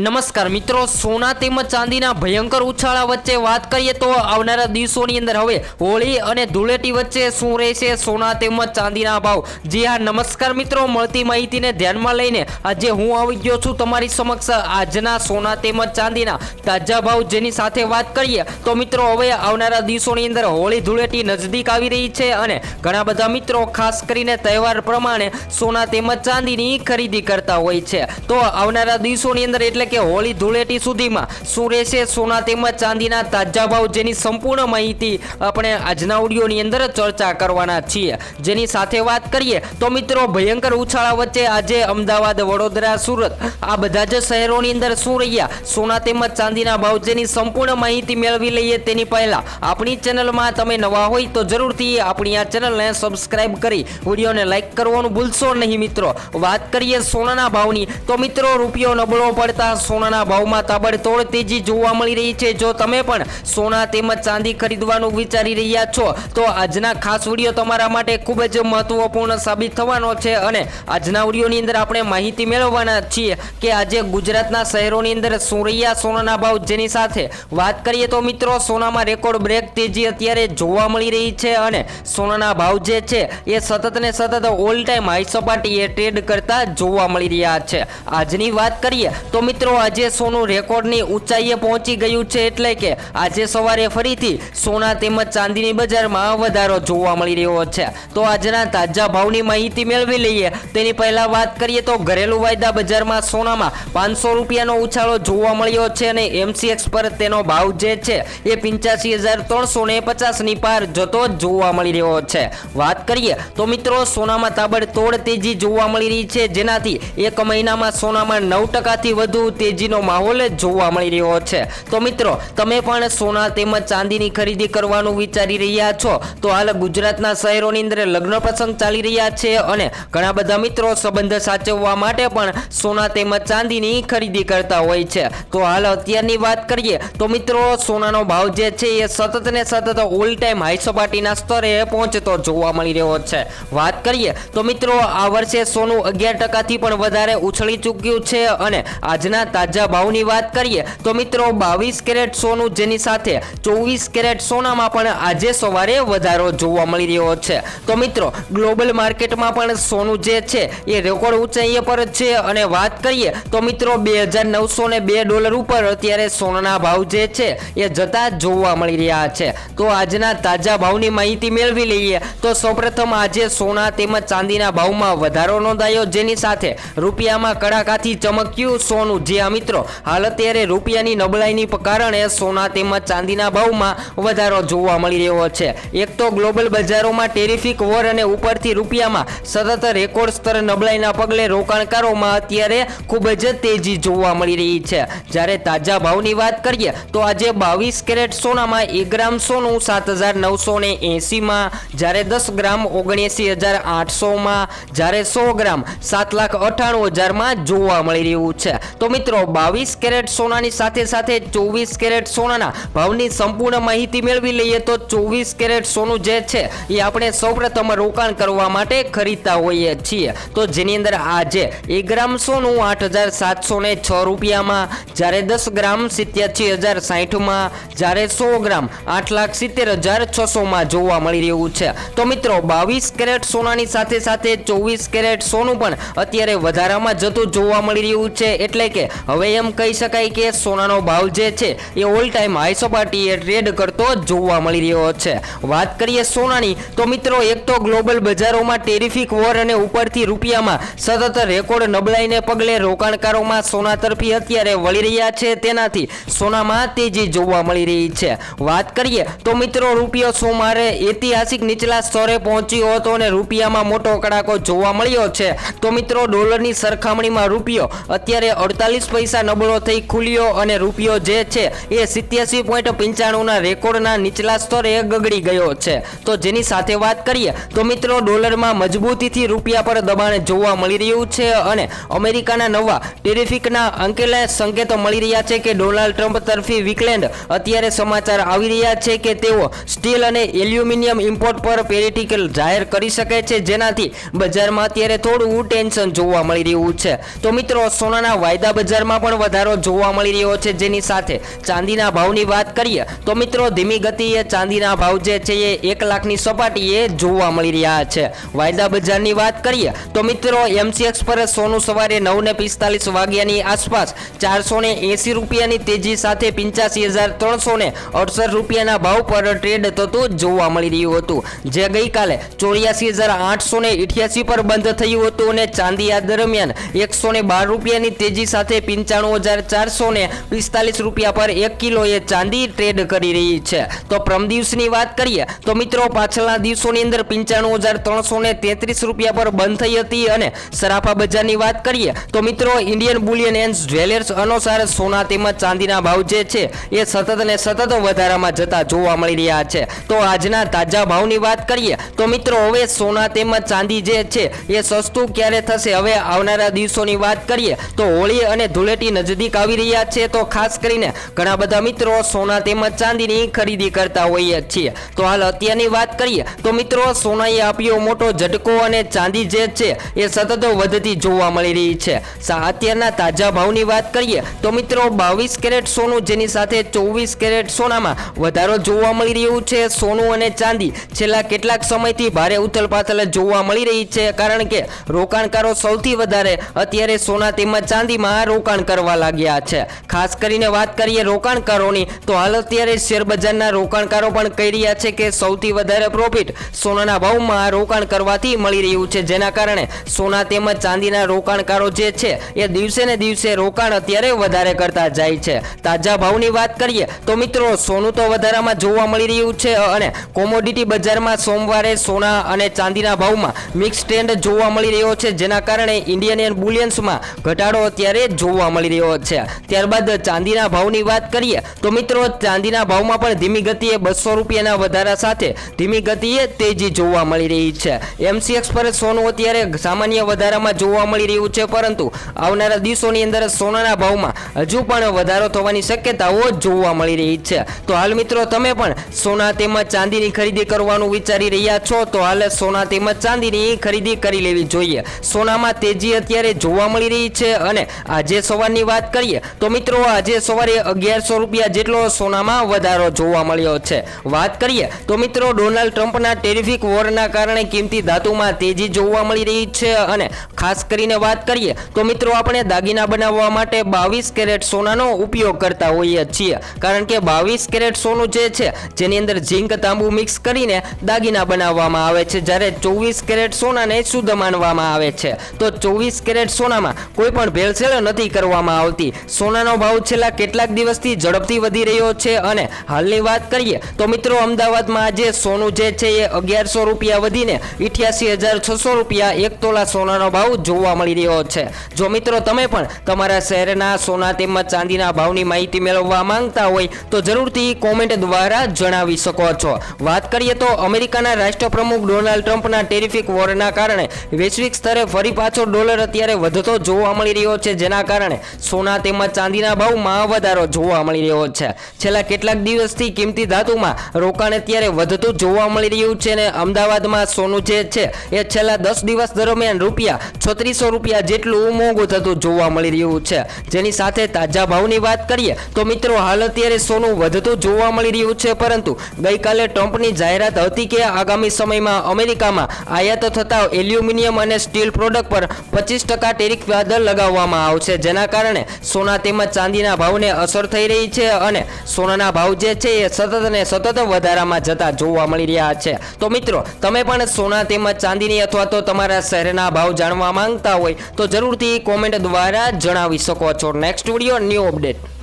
નમસ્કાર મિત્રો, સોના તેમજ ચાંદીના ભયંકર ઉછાળા વચ્ચે વાત કરીએ તો આવનારા દિવસોની અંદર હવે હોળી અને ધૂળેટી વચ્ચે શું રહેશે? સોના તેમજ ચાંદીના ભાવ. જી હા, નમસ્કાર મિત્રો, મળતી માહિતીને ધ્યાનમાં લઈને આજે હું આવી ગયો છું તમારી સમક્ષ આજના સોના તેમજ ચાંદીના તાજા ભાવ જેની સાથે વાત કરીએ તો મિત્રો, હવે આવનારા દિવસોની અંદર હોળી ધૂળેટી નજદીક આવી રહી છે અને ઘણા બધા મિત્રો, ખાસ કરીને તહેવાર પ્રમાણે સોના તેમજ ચાંદીની ખરીદી કરતા હોય છે. તો આવનારા દિવસોની અંદર એટલે કે હોળી ધૂળેટી સુધીમાં શું રહેશે સોના તેમજ ચાંદીના તાજા ભાવ જેની સંપૂર્ણ માહિતી આપણે આજના ઓડિયોની અંદર ચર્ચા કરવાના છીએ. જેની સાથે વાત કરીએ તો મિત્રો ભયંકર ઉછાળા વચ્ચે આજે અમદાવાદ, વડોદરા, સુરત આ બધા જ શહેરોની અંદર શું રહ્યા? સોના તેમજ ચાંદીના ભાવ જેની સંપૂર્ણ માહિતી મેળવી લઈએ તેની પહેલા આપણી ચેનલમાં તમે નવા હોય તો જરૂરથી આપણી આ ચેનલને સબસ્ક્રાઇબ કરી વિડીયોને લાઈક કરવાનું ભૂલશો નહીં મિત્રો. વાત કરીએ સોનાના ભાવની તો મિત્રો રૂપિયો નબળો પડતા સોનાના ભાવમાં તાબડતોડ તેજી જોવા મળી રહી છે. જો તમે પણ સોના તેમજ ચાંદી ખરીદવાનું વિચારી રહ્યા છો, તો આજના ખાસ વીડિયો તમારા માટે ખૂબ જ મહત્વપૂર્ણ સાબિત થવાનો છે અને આજના વિડીયોની અંદર આપણે માહિતી મેળવવાના છીએ કે આજે ગુજરાતના શહેરોની અંદર સોરૈયા સોનાના ભાવ જેની સાથે વાત કરીએ તો મિત્રો, સોનામાં રેકોર્ડ બ્રેક તેજી અત્યારે જોવા મળી રહી છે અને સોનાના ભાવ જે છે એ સતત ને સતત ઓલ ટાઈમ હાઈ સપાટીએ ટ્રેડ કરતા જોવા મળી રહ્યા છે. આજની વાત કરીએ તો મિત્રો આજે સોનું રેકોર્ડની ઊંચાઈએ પહોંચી ગયું છે એટલે કે આજે સવારે ફરીથી સોના તેમજ ચાંદીની બજારમાં વધારો જોવા મળી રહ્યો છે. તો આજના તાજા ભાવની માહિતી મેળવી લઈએ. તેની પહેલા વાત કરીએ તો ઘરેલું વાયદા બજારમાં સોનામાં પાંચસો રૂપિયાનો ઉછાળો જોવા મળ્યો છે અને એમસીએક્સ પર તેનો ભાવ જે છે એ પંચ્યાસી હજાર ત્રણસો ને પચાસની પાર જતો જોવા મળી રહ્યો છે. વાત કરીએ તો મિત્રો, સોનામાં તાબડતોડ તેજી જોવા મળી રહી છે. જેનાથી એક મહિનામાં સોનામાં નવ ટકાથી વધુ તેજીનો માહોલ જ જોવા મળી રહ્યો છે. તો મિત્રો, તમે પણ સોના તેમજ ચાંદીની ખરીદી કરવાનું વિચારી રહ્યા છો. તો હાલ ગુજરાતના શહેરોની અંદર લગ્ન પ્રસંગ ચાલી રહ્યા છે અને ઘણા બધા મિત્રો સંબંધ સાચવવા માટે પણ સોના તેમજ ચાંદીની ખરીદી કરતા હોય છે. તો હાલ અત્યારની વાત કરીએ, તો મિત્રો, સોનાનો ભાવ જે છે એ સતત ને સતત ઓલ ટાઈમ હાઈ સપાટીના સ્તરે પહોંચતો જોવા મળી રહ્યો છે. વાત કરીએ, તો મિત્રો, આ વર્ષે સોનું અગિયાર ટકાથી પણ વધારે ઉછળી ચૂક્યું છે અને આજના તાજા ભાવની વાત કરીએ તો મિત્રો બાવીસ કેરેટ સોનું જેની સાથે ચોવીસ કેરેટ સોનામાં પણ આજે સવારે વધારો જોવા મળી રહ્યો છે. તો મિત્રો, ગ્લોબલ માર્કેટમાં પણ સોનું જે છે એ રેકોર્ડ ઊંચાઈએ પર છે અને વાત કરીએ તો મિત્રો, બે હજાર નવસો ને બે ડોલર ઉપર અત્યારે સોનાના ભાવ જે છે એ જતા જોવા મળી રહ્યા છે. તો આજના તાજા ભાવની માહિતી મેળવી લઈએ તો સૌપ્રથમ આજે સોના તેમજ ચાંદીના ભાવમાં વધારો નોંધાયો, જેની સાથે રૂપિયામાં કડાકાથી ચમક્યું સોનું જે આ મિત્રો, હાલ અત્યારે રૂપિયાની નબળાઈની કારણે સોના તેમજ ચાંદીના ભાવમાં વધારો જોવા મળી રહ્યો છે. એક તો ગ્લોબલ બજારોમાં ટેરિફિક વોર અને ઉપરથી રૂપિયામાં સતત રેકોર્ડ સ્તર નબળાઈના પગલે રોકાણકારોમાં અત્યારે ખૂબ જ તેજી જોવા મળી રહી છે. જ્યારે તાજા ભાવની વાત કરીએ, તો આજે બાવીસ કેરેટ સોનામાં એક ગ્રામ સોનું સાત હજાર નવસો ને એંસીમાં જ્યારે દસ ગ્રામ ઓગણએંસી હજાર આઠસોમાં, જ્યારે સો ગ્રામ સાત લાખ અઠ્ઠાણું હજારમાં જોવા મળી રહ્યું છે. તો મિત્રો બાવીસ કેરેટ સોનાની સાથે સાથે ચોવીસ કેરેટ સોનાના ભાવની સંપૂર્ણ માહિતી મેળવી લઈએ તો ચોવીસ કેરેટ સોનું જે છે, એ આપણે સૌપ્રથમ રોકાણ કરવા માટે ખરીદતા હોઈએ છીએ. તો જેની અંદર આજે એક ગ્રામ સોનું આઠ હજાર સાતસો ને છ રૂપિયામાં, જ્યારે દસ ગ્રામ સિત્યાસી હજાર સાહીઠમાં, જ્યારે સો ગ્રામ આઠ લાખ સિત્તેર હજાર છસોમાં જોવા મળી રહ્યું છે. તો મિત્રો, બાવીસ કેરેટ સોનાની સાથે સાથે ચોવીસ કેરેટ સોનું પણ અત્યારે વધારામાં જતું જોવા મળી રહ્યું છે. એટલે કે હવે એમ કહી શકાય કે સોનાનો ભાવ જે છે એ ઓલ ટાઈમ હાઈ સપાટીએ ટ્રેડ કરતો જોવા મળી રહ્યો છે. વાત કરીએ સોનાની, તો મિત્રો, એક તો ગ્લોબલ બજારોમાં ટેરિફિક વોર અને ઉપરથી રૂપિયામાં સતત રેકોર્ડ નબળાઈને પગલે રોકાણકારોમાં સોના તરફી અત્યારે વળી રહ્યા છે. તેનાથી સોનામાં તેજી જોવા મળી રહી છે. વાત કરીએ, તો મિત્રો, રૂપિયો સોમવારે ઐતિહાસિક નીચલા સ્તરે પહોંચ્યો હતો અને રૂપિયામાં મોટો કડાકો જોવા મળ્યો છે. તો મિત્રો ડોલરની સરખામણીમાં રૂપિયો અત્યારે અડતાલીસ પૈસા નબળો થઈ ખુલ્યો અને રૂપિયો જે છે એ સિત્યાસી પોઈન્ટ પંચાણુંના રેકોર્ડના નીચલા સ્તરે ગગડી ગયો છે. તો જેની સાથે વાત કરીએ, તો મિત્રો ડોલરમાં મજબૂતીથી રૂપિયા પર દબાણ જોવા મળી રહ્યું છે અને અમેરિકાના નવા ટેરિફિકના અંકેલા સંકેતો મળી રહ્યા છે કે ડોનાલ્ડ ટ્રમ્પ તરફી વીકલેન્ડ અત્યારે સમાચાર આવી રહ્યા છે કે તેઓ સ્ટીલ અને એલ્યુમિનિયમ ઇમ્પોર્ટ પર પેરિટિકલ જાહેર કરી શકે છે. જેનાથી બજારમાં અત્યારે થોડું ટેન્શન જોવા મળી રહ્યું છે. તો મિત્રો સોનાના વાયદા બજારમાં પણ વધારો જોવા મળી રહ્યો છે જેની સાથે ચાંદીના ભાવની વાત કરીએ તો મિત્રો ધીમી ગતિએ ચાંદીના ભાવ જે છે એ એક લાખની સપાટીએ જોવા મળી રહ્યા છે. વાયદા બજારની વાત કરીએ તો મિત્રો એમસીએક્સ પર સોનું સવારે નવ ને પિસ્તાલીસ વાગ્યાની આસપાસ ચારસો ને એસી રૂપિયાની તેજી સાથે પિંચાસી હજાર ત્રણસો ને અડસઠ રૂપિયાના ભાવ પર ટ્રેડ થતું જોવા મળી રહ્યું હતું. જે ગઈકાલે ચોર્યાસી હજાર આઠસો ને પર બંધ થયું હતું અને ચાંદી આ દરમિયાન એકસો ને બાર રૂપિયાની તેજી સાથે પંચાણું હજાર ચારસો ને પિસ્તાલીસ રૂપિયા પર એક કિલોએ ચાંદી ટ્રેડ કરી રહી છે. તો પ્રમ દિવસની વાત કરીએ, તો મિત્રો પાછળના દિવસોની અંદર પંચાણું હજાર ત્રણસો ને તેત્રીસ રૂપિયા પર બંધ થઈ હતી અને સરાફા બજારની વાત કરીએ, તો મિત્રો ઇન્ડિયન બુલિયન એન્ડ જ્વેલર્સ અનુસાર સોના તેમજ ચાંદીના ભાવ જે છે એ સતત ને સતત વધારામાં જતા જોવા મળી રહ્યા છે. તો આજના તાજા ભાવની વાત કરીએ, તો મિત્રો હવે સોના તેમજ ચાંદી જે છે એ સસ્તું ક્યારે થશે? હવે આવનારા દિવસોની વાત કરીએ, તો હોળી અને ધૂળેટી નજદીક આવી રહ્યા છે, તો ખાસ કરીને ઘણા બધા મિત્રો સોના તેમજ ચાંદીની ખરીદી કરતા હોઈએ છીએ. તો હાલ અત્યારની વાત કરીએ, તો મિત્રો સોનાએ આપ્યો મોટો ઝટકો અને ચાંદી જે છે, એ સતત વધતી જોવા મળી રહી છે. અત્યારના તાજા ભાવની વાત કરીએ, તો મિત્રો બાવીસ કેરેટ સોનું જેની સાથે ચોવીસ કેરેટ સોનામાં વધારો જોવા મળી રહ્યું છે. સોનું અને ચાંદી છેલ્લા કેટલાક સમયથી ભારે ઉથલપાથલ જોવા મળી રહી છે, કારણ કે રોકાણકારો સૌથી વધારે અત્યારે સોના તેમજ ચાંદીમાં રોકાણ કરવા લાગ્યા છે. ખાસ કરીને વાત કરીએ રોકાણકારોની, તો હાલ અત્યારે શેરબજારના રોકાણકારો પણ કહી રહ્યા છે કે સૌથી વધારે પ્રોફિટ સોનાના ભાવમાં રોકાણ કરવાથી મળી રહ્યું છે. જેના કારણે સોના તેમજ ચાંદીના રોકાણકારો જે છે, એ દિવસે ને દિવસે રોકાણ અત્યારે વધારે કરતા જાય છે. તાજા ભાવની વાત કરીએ, તો મિત્રો સોનું તો વધારામાં જોવા મળી રહ્યું છે અને કોમોડિટી બજારમાં સોમવારે સોના અને ચાંદીના ભાવમાં મિક્સ ટ્રેન્ડ જોવા મળી રહ્યો છે. જેના કારણે ઇન્ડિયન એન્ડ બુલિયન્સમાં ઘટાડો અત્યારે જોવા મળી રહ્યો છે. ત્યારબાદ ચાંદીના ભાવની વાત કરીએ, તો મિત્રો ચાંદીના ભાવમાં પણ ધીમી ગતિએ બસો રૂપિયાના વધારા સાથે ધીમી ગતિએ તેજી જોવા મળી રહી છે. એમસીએક્સ પર સોનું અત્યારે સામાન્ય વધારામાં જોવા મળી રહ્યું છે, પરંતુ આવનારા દિવસોની અંદર સોનાના ભાવમાં હજુ પણ વધારો થવાની શક્યતાઓ જોવા મળી રહી છે. તો હાલ મિત્રો તમે પણ સોના તેમજ ચાંદીની ખરીદી કરવાનું વિચારી રહ્યા છો, તો હાલ સોના તેમજ ચાંદીની ખરીદી કરી લેવી જોઈએ. સોનામાં તેજી અત્યારે જોવા મળી રહી છે અને આજે સવારની વાત કરીએ, તો મિત્રો આજે સવારે અગિયારસો રૂપિયા જેટલો સોનામાં વધારો જોવા મળ્યો છે. વાત કરીએ, તો મિત્રો ડોનાલ્ડ ટ્રમ્પના ટેરિફિક વોરના કારણે કિંમતી ધાતુમાં તેજી જોવા મળી રહી છે અને ખાસ કરીને વાત કરીએ, તો મિત્રો આપણે દાગીના બનાવવા માટે બાવીસ કેરેટ સોનાનો ઉપયોગ કરતા હોઈએ છીએ. કારણ કે બાવીસ કેરેટ સોનું જે છે, જેની અંદર ઝીંક તાંબુ મિક્સ કરીને દાગીના બનાવવામાં આવે છે. જ્યારે ચોવીસ કેરેટ સોનાને શુદ્ધ માનવામાં આવે છે. તો ચોવીસ કેરેટ સોનામાં કોઈ પણ ભેળસેળ નથી કરવામાં આવતી. સોનાનો ભાવ છેલ્લા કેટલાક દિવસથી ઝડપથી વધી રહ્યો છે અને હાલની વાત કરીએ તો મિત્રો, અમદાવાદમાં આજે સોનું જે છે એ અગિયારસો રૂપિયા વધીને ઇઠ્યાસી હજાર છસો રૂપિયા એક તોલા સોનાનો ભાવ જોવા મળી રહ્યો છે. જો મિત્રો, તમે પણ તમારા શહેરના સોના તેમજ ચાંદીના ભાવની માહિતી મેળવવા માંગતા હોય તો જરૂરથી કોમેન્ટ દ્વારા જણાવી શકો છો. વાત કરીએ તો અમેરિકાના રાષ્ટ્રપ્રમુખ ડોનાલ્ડ ટ્રમ્પના ટેરિફિક વોરના કારણે વૈશ્વિક સ્તરે ફરી પાછો ડોલર અત્યારે વધતો જોવા મળી રહ્યો છે, જેના કારણે સોના તેમજ ચાંદીના ભાવમાં વધારો જોવા મળી રહ્યો છે. છેલ્લા કેટલાક દિવસથી કિંમતી ધાતુમાં રોકાણ અત્યારે વધતું જોવા મળી રહ્યું છે અને અમદાવાદમાં સોનું જે છે એ છેલ્લા દસ દિવસ દરમિયાન રૂપિયા છત્રીસો રૂપિયા જેટલું મોંઘું થતું જોવા મળી રહ્યું છે. જેની સાથે તાજા ભાવની વાત કરીએ તો મિત્રો હાલ અત્યારે સોનું વધતું જોવા મળી રહ્યું છે, પરંતુ ગઈકાલે ટ્રમ્પની જાહેરાત હતી કે આગામી સમયમાં અમેરિકામાં આયાત થતા એલ્યુમિનિયમ અને સ્ટીલ પ્રોડક્ટ પર પચીસ ટકા ટેરિફ વાદળ લગાવવામાં આવશે. જેના કારણે સોના તેમજ ચાંદીના ભાવને અસર થઈ રહી છે અને સોનાના ભાવ જે છે એ સતત ને સતત વધારામાં જતા જોવા મળી રહ્યા છે. તો મિત્રો, તમે પણ સોના તેમજ ચાંદીની અથવા તો તમારા શહેરના ભાવ જાણવા માંગતા હોય તો જરૂરથી કોમેન્ટ દ્વારા જણાવી શકો છો. Next video new update